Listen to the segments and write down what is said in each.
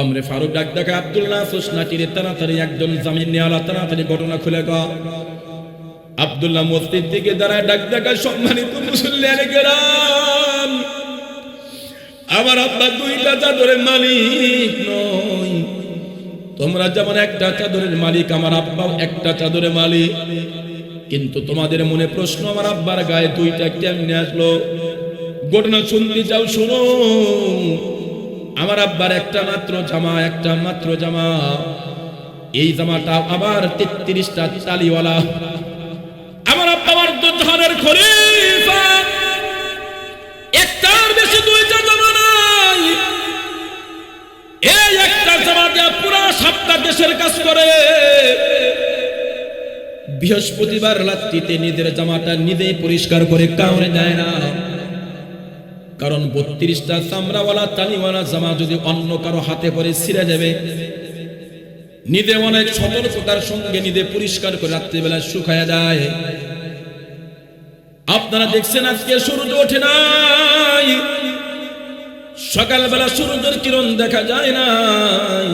অমরে ফারুক ডাক আব্দুল্লাহ সুসনাটির তাড়াতাড়ি একজন জামিন নেওয়ালা তাড়াতাড়ি ঘটনা খুলে গ আব্দুল্লাহ মসজিদ থেকে দাঁড়ায় ডাক ডাকা সম্মানিত মুসল্লিয়ানে গেলাম আমার আব্বা দুইটা চাদরের মালিক নয় তোমরা যেমন একটা চাদরের মালিক, আমার আব্বাও একটা চাদরের মালিক। কিন্তু তোমাদের মনে প্রশ্ন, আমার আব্বার গায়ে দুইটা কেমনে আসলো। ঘটনা শুনতে যাও, শোনো। আমার আব্বার একটা মাত্র জামা, একটা মাত্র জামা। এই জামাটা আবার তেত্রিশটা তালিওয়ালা। আমার আব্বা আমার দুধানের খলিফা। একটার নাই। একটা দেশের কাজ করে। বৃহস্পতিবার রাত্রিতে নিজের জামাটা নিজেই পরিষ্কার করে কাউরে দেয় না। কারণ বত্রিশটা চামড়াওয়ালা, তালিওয়ালা জামা যদি অন্য কারও হাতে পরে ছিঁড়ে যাবে, নিদে অনেক সতর্কতার সঙ্গে নিদে পরিষ্কার করে রাত্রিবেলা শুকায়া যায়। আপনারা দেখছেন আজকে সূর্য ওঠে নাই। সকালবেলা সূর্যের কিরণ দেখা যায় নাই।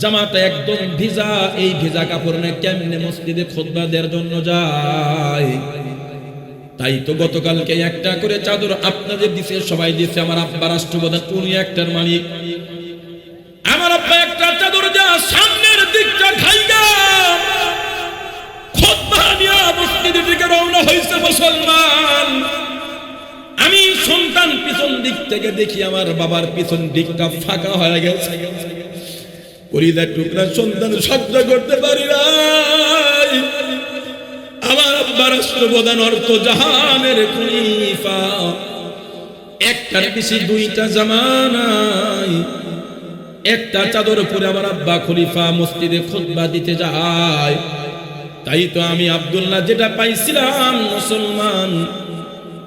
জামাটা একদম ভিজা, এই ভিজা কাপড় নিয়ে কেমনে মসজিদে খোদবা দেওয়ার জন্য যায়। তাই তো গতকালকে একটা করে চাদর আপনাদের দিছে, সবাই দিছে, আমার আব্বা রাষ্ট্রপ্রধান, উনি একটার মালিক। আমার আব্বা একটা চাদর যা সামনের দিকটা খাইগা মসজিদের দিকে রওনা হয়েছে মুসলমান। আমি সন্তান পিছন দিক থেকে দেখি, আমার বাবার পিছন দিকটা ফাঁকা হয়ে গেছে। কলিদার টুকরা সন্তান সহ্য করতে পারি নাই আব্বা রাষ্ট্রপ্রধান অর্থ জাহানের খলিফা। একটার বেশি দুইটা একটা চাদর পরে আমার আব্বা খলিফা মসজিদে দিতে যায়। তাই তো আমি আব্দুল্লাহ যেটা পাইছিলাম মুসলমান,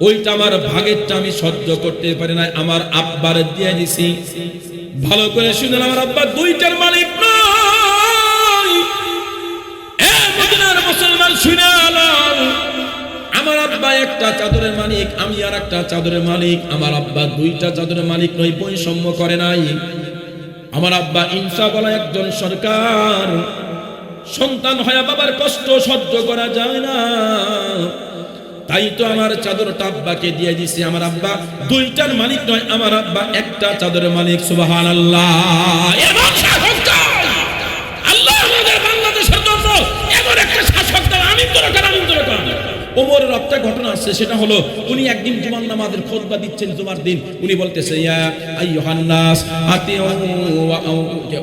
ওইটা আমার ভাগেরটা আমি সহ্য করতে পারি না আমার আব্বার দিয়ে দিছি। ভালো করে শুনেন, আমার আব্বা দুইটার নয় মুসলমান শুনে আলাম আমার আব্বা একটা চাদরের মালিক, আমি আর একটা চাদরের মালিক। আমার আব্বা দুইটা চাদরের মালিক নয়, বৈষম্য করে নাই। আমার আব্বা ইনসা বলা একজন সরকার। সন্তান হয়ে বাবার কষ্ট সহ্য করা যায় না। তাই তো আমার চাদরটা আব্বাকে দিয়ে দিছি। আমার আব্বা দুইটার মালিক নয়, আমার আব্বা একটা চাদরের মালিক আল্লাহ এমন শাসক চাই। আল্লাহ আমাদের বাংলাদেশের জন্য এমন একটা শাসক দাও আমি দরকার আমি দরকার ওমরের একটা ঘটনা আছে সেটা হলো উনি একদিন জুমার নামাজের খোদবা দিচ্ছেন জুমার দিন। উনি বলতেছে, ইয়া আইয়ুহান নাস আতিউ ওয়া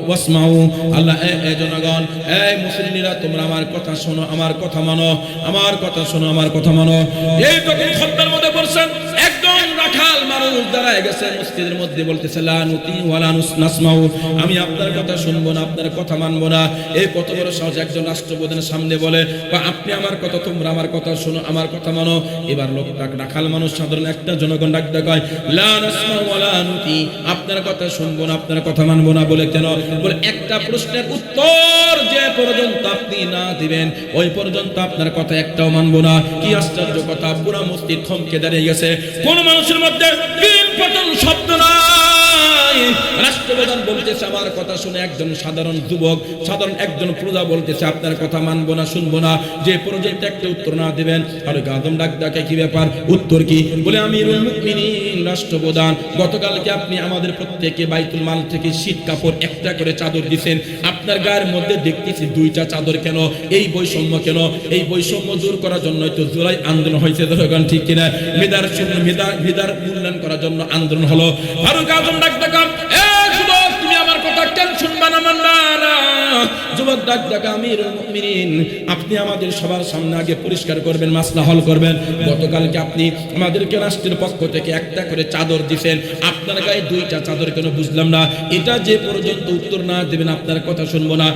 ওয়াসমাউ, আল্লাহ, এ জনগণ এ মুসলিমরা, তোমরা আমার কথা শোনো, আমার কথা মানো, আমার কথা শোনো, আমার কথা মানো। এই তখন খোদবার মধ্যে বলছেন রাখাল মানুষ দাঁড়ায় গেছে মসজিদের মধ্যে বলতেছে, লা নুতি ওয়ালা নাসমাউ। আমি আপনার কথা শুনব না, আপনার কথা মানবো না। এই কত বড় সাহস, একজন রাষ্ট্রপ্রধানের সামনে বলে, বা আপনি আমার কথা, তোমরা আমার কথা শোনো, আমার কথা মানো। এবার লোকটা রাখাল মানুষ, সাধারণ একটা জনগণ ডাক দেখায় লা নাসমাউ ওয়ালা নুতি। আপনার কথা শুনব না, আপনার কথা মানবো না বলে কেন? বলে একটা প্রশ্নের উত্তর যে পর্যন্ত আপনি না দিবেন, ওই পর্যন্ত আপনার কথা একটাও মানবো না। কি আশ্চর্য কথা, পুরা মস্তি থমকে দাঁড়িয়ে গেছে। কোন মানুষের মধ্যে শব্দ পতন রাষ্ট্রপ্রধান বলতেছে, আমার কথা শুনে একজন সাধারণ যুবক, সাধারণ একজন প্রজা বলতেছে, আপনার কথা মানবো না, শুনব না। যে পর্যন্ত একটা উত্তর না দিবেন, আর গাদম ডাক ডাকে কি ব্যাপার? উত্তর কি? বলে আমি রাষ্ট্রপ্রধান, গতকালকে আপনি আমাদের প্রত্যেকে বাইতুল মাল থেকে শীত কাপড় একটা করে চাদর দিছেন। আপনার গায়ের মধ্যে দেখতেছি দুইটা চাদর কেন? এই বৈষম্য কেন? এই বৈষম্য দূর করার জন্য তো জুলাই আন্দোলন হয়েছে ঠিক কিনা? মেধা মেধার মূল্যায়ন করার জন্য আন্দোলন হলো। ফারুক আজম ডাক ডাকাম এ যুবক তুমি আমার কথা কেন শুনবা যুবক ডাক ডাকা আমির মুমিনিন, আপনি আমাদের সবার সামনে আগে পরিষ্কার করবেন, মাসলা হল করবেন। গতকালকে আপনি আমাদেরকে রাষ্ট্রের পক্ষ থেকে একটা করে চাদর দিছেন। আপনার গায়ে দুইটা চাদর কেন বুঝলাম না। এটা যে পর্যন্ত উত্তর না দেবেন আপনার কথা শুনব না।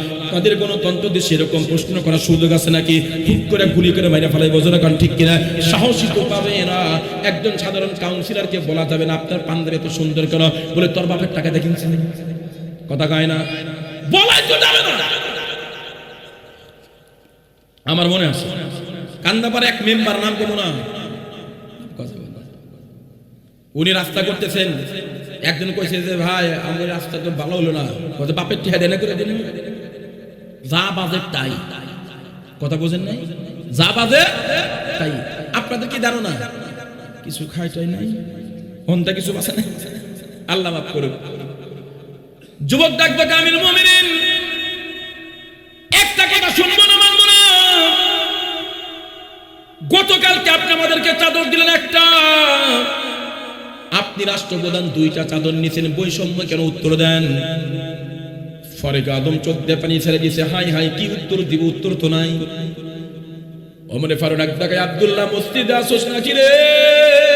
কোনো তন্ত্র দেশে এরকম প্রশ্ন করার সুযোগ আছে নাকি? ঠিক করে গুলি করে মাইরে ফেলাই বোঝানো কারণ ঠিক কিনা? সাহসী তো পাবে না একজন সাধারণ কাউন্সিলরকে বলা যাবে না, আপনার পান্ডার এত সুন্দর কেন? বলে, তোর বাপের টাকা দেখিনছেন কথা কয় না। বলাই তো যাবে না। আমার মনে আছে কান্দাপার এক মেম্বার নাম কেমন উনি রাস্তা করতেছেন। একজন কইছে যে, ভাই, আমার রাস্তা তো ভালো হলো না। বলছে বাপের টিহা দেনা করে, দিন যা বাজে তাই। কথা বোঝেন নাই? যা বাজে তাই। আপনাদের কি ধারণা? কিছু খাই টাই নাই। অন্তা কিছু বাসে নাই। আল্লাহ মাফ করুক। যুবক ডাকবে কামিল মুমিনিন। একটা কথা শুনব না, মানবো না। গতকালকে আপনি আমাদেরকে চাদর দিলেন একটা। আপনি রাষ্ট্রপ্রধান দুইটা চাদর নিয়েছেন বৈষম্য কেন উত্তর দেন? ফরেক আদম চোখ দিয়ে পানি ছেড়ে দিয়েছে হাই হাই, কি উত্তর দিব? উত্তর তো নাই। ওমরে ফারুক আব্দুল্লাহ মসজিদে আসোস নাকি রে?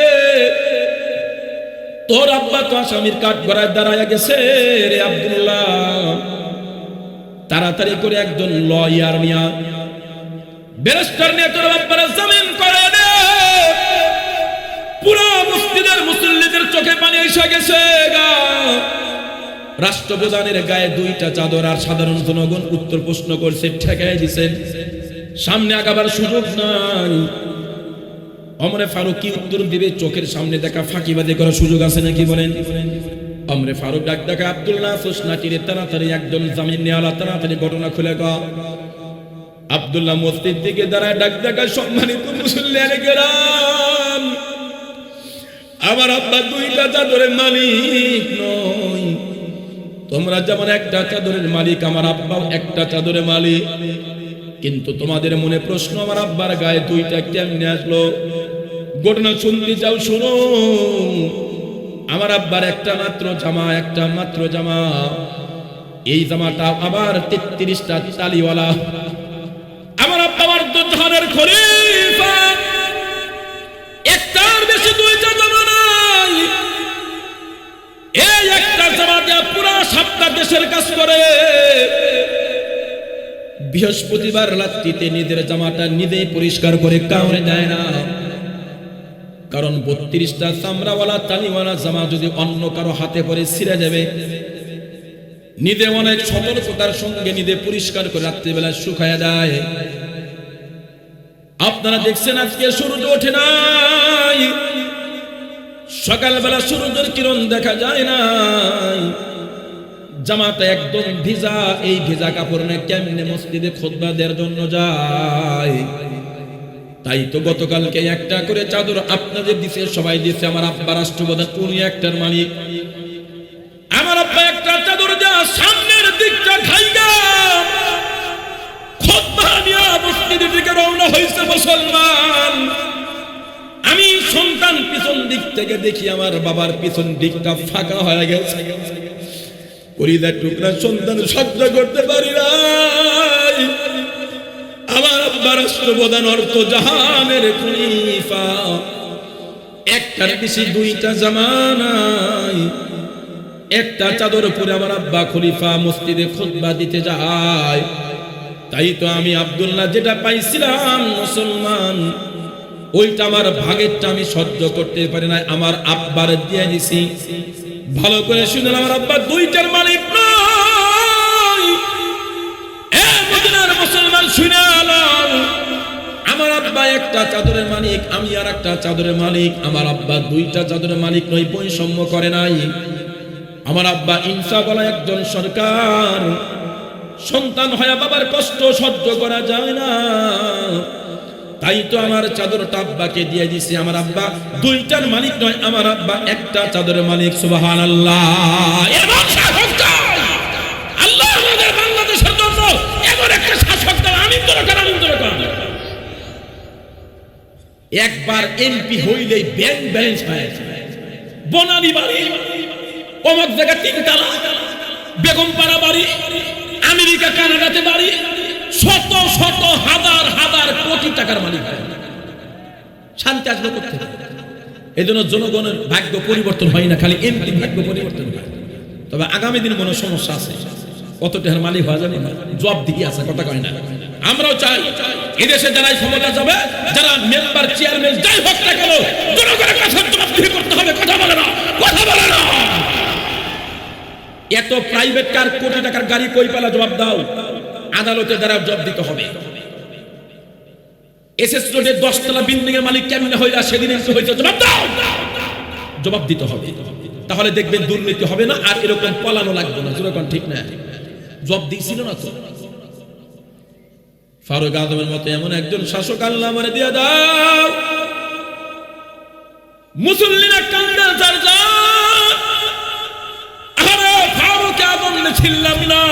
তোর আব্বা তো আসামির কাঠ গড়ায় দাঁড়ায় গেছে রে আব্দুল্লাহ। তাড়াতাড়ি করে একজন লয়ার নিয়া, ব্যারিস্টার নিয়ে তোর ব্যাপারে জামিন করে পুরো মসজিদের মুসল্লিদের চোখে পানি এসে গেছে গা। রাষ্ট্রপ্রধানের গায়ে দুইটা চাদর আর সাধারণ জনগণ উত্তর প্রশ্ন করছে, ঠেকাই দিছেন সামনে আগাবার সুযোগ নাই। অমরে ফারুক কি উত্তর দিবে? চোখের সামনে দেখা ফাঁকিবাদী করার সুযোগ আছে নাকি বলেন? অমরে ফারুক ডাক দেখা আব্দুল্লাহ সুসনাটিরে তাড়াতাড়ি একজন জামিন নেওয়ালা তাড়াতাড়ি ঘটনা খুলে গা আব্দুল্লাহ মসজিদ দিকে দাঁড়ায় ডাক দেখা সম্মানিত মুসল্লিয়ানে গেলাম আমার আব্বা দুইটা চাদরের মালিক নয় তোমরা যেমন একটা চাদরের মালিক, আমার আব্বাও একটা চাদরের মালিক। কিন্তু তোমাদের মনে প্রশ্ন, আমার আব্বার গায়ে দুইটা কেমনে আসলো? ঘটনা শুনতে চাও শোনো। আমার আব্বার একটা মাত্র জামা, একটা মাত্র জামা। এই জামাটা আবার তেত্রিশটা তালিওয়ালা। আমার আব্বা আমার দুধানের খলিফা। একটার বেশি দুইটা জামা একটা সপ্তাহ করে। বৃহস্পতিবার রাত্রিতে নিজের জামাটা নিজেই পরিষ্কার করে কাউরে দেয় না। কারণ বত্রিশটা চামড়াওয়ালা, তালিওয়ালা জামা যদি অন্য কারও হাতে পরে ছিঁড়ে যাবে, নিদে অনেক সতর্কতার সঙ্গে নিজে পরিষ্কার করে রাত্রিবেলা শুকায় যায়। আপনারা দেখছেন আজকে সূর্য ওঠে নাই। সকালবেলা সূর্যের কিরণ দেখা যায় নাই। জামাটা একদম ভিজা, এই ভিজা কাপড় কেমনে মসজিদে খোদবা দেওয়ার জন্য যায়। তাই তো গতকালকে একটা করে চাদর আপনাদের দিছে, সবাই দিছে, আমার আব্বা রাষ্ট্রপ্রধান, উনি একটার মালিক। আমার আব্বা একটা চাদর যা সামনের দিকটা খাইগা মসজিদের দিকে রওনা মুসলমান। আমি সন্তান পিছন দিক থেকে দেখি আমার বাবার পিছন দিকটা ফাঁকা হয়ে গেছে। পরিদার টুকরা সন্তান সহ্য করতে পারি আব্বা রাষ্ট্রপ্রধান অর্থ জাহানের খলিফা। একটার বেশি দুইটা একটা চাদর পরে আমার আব্বা খলিফা মসজিদে দিতে যায়। তাই তো আমি আব্দুল্লাহ যেটা পাইছিলাম মুসলমান, ওইটা আমার ভাগেরটা আমি সহ্য করতে পারি না আমার আব্বার দিয়ে দিছি। ভালো করে শুনেন আমার আব্বা, দুইটার নয় চাদরের মালিক, আমি আর একটা চাদরের মালিক। আমার আব্বা দুইটা চাদরের মালিক নয়, বৈষম্য করে নাই। আমার আব্বা ইনসা বলা একজন সরকার। সন্তান হয়ে বাবার কষ্ট সহ্য করা যায় না। তাই তো আমার চাদরটা আব্বাকে দিয়ে দিছি। আমার আব্বা দুইটার মালিক নয়, আমার আব্বা একটা চাদরের মালিক সুবাহান আল্লাহ এমন শাসক চাই। আল্লাহ আমাদের বাংলাদেশের জন্য এমন একটা শাসক দাও আমি দরকার আমি দরকার একবার এমপি হইলেই ব্যাংক ব্যালেন্স হয়ে। বনানি বাড়ি অমক জায়গা তিনতলা বেগম পাড়া বাড়ি, আমেরিকা, কানাডাতে বাড়ি, শত শত, হাজার হাজার কোটি টাকার মালিক। শান্তি আসবে করতে এই জন্য জনগণের ভাগ্য পরিবর্তন হয় না, খালি এমপি ভাগ্য পরিবর্তন হয় তবে আগামী দিন কোনো সমস্যা আছে কত টাকার মালিক হওয়া যাবে না জব দিকে আছে, কথা কয় না আমরাও চাই এদেশে যারাই ক্ষমতা যাবে, যারা মেম্বার চেয়ারম্যান যাই হোক না কেন, জনগণের কাছে জবাবদিহি করতে হবে, কথা বলে না, কথা বলে না। এত প্রাইভেট কার কোটি টাকার গাড়ি কই পেলা, জবাব দাও। আদালতে দ্বারা জবাব দিতে হবে। এসএস রোডের দশতলা বিল্ডিং এর মালিক কেমনে হইলা, সেদিন এসে হয়েছে জবাব দাও। জবাব দিতে হবে। তাহলে দেখবেন দুর্নীতি হবে না, আর এরকম পলানো লাগবে না। যেরকম ঠিক না? জব দিয়েছিল না তো? ফারুক আজমের মতো এমন একজন শাসক আল্লাহ মানে দিয়ে দাও। মুসল্লিরা কান্দা আজম ছিলাম না।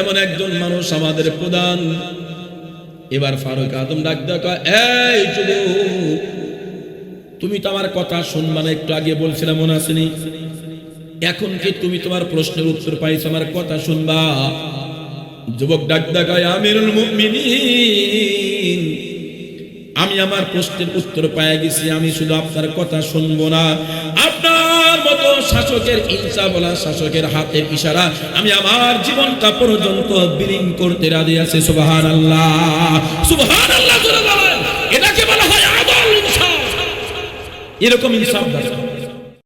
এমন একজন মানুষ আমাদের প্রধান। এবার ফারুক আদম ডাক দেখা তুমি তো আমার কথা শুনবা একটু আগে বলছিলাম মনে আসেনি এখন কি তুমি তোমার প্রশ্নের উত্তর পাইছো, আমার কথা শুনবা? যুবক ডাক দেখায় আমিরুল আমি আমার প্রশ্নের উত্তর পেয়ে গেছি, আমি শুধু আপনার কথা শুনব না। আপনার মতো শাসকের ইনসা বলা শাসকের হাতের ইশারা আমি আমার জীবনটা পর্যন্ত বিলীন করতে রাজি আছি সুবহান আল্লাহ সুবহান আল্লাহ এটাকে বলা হয় আদল ইনসাফ। এরকম ইনসাফ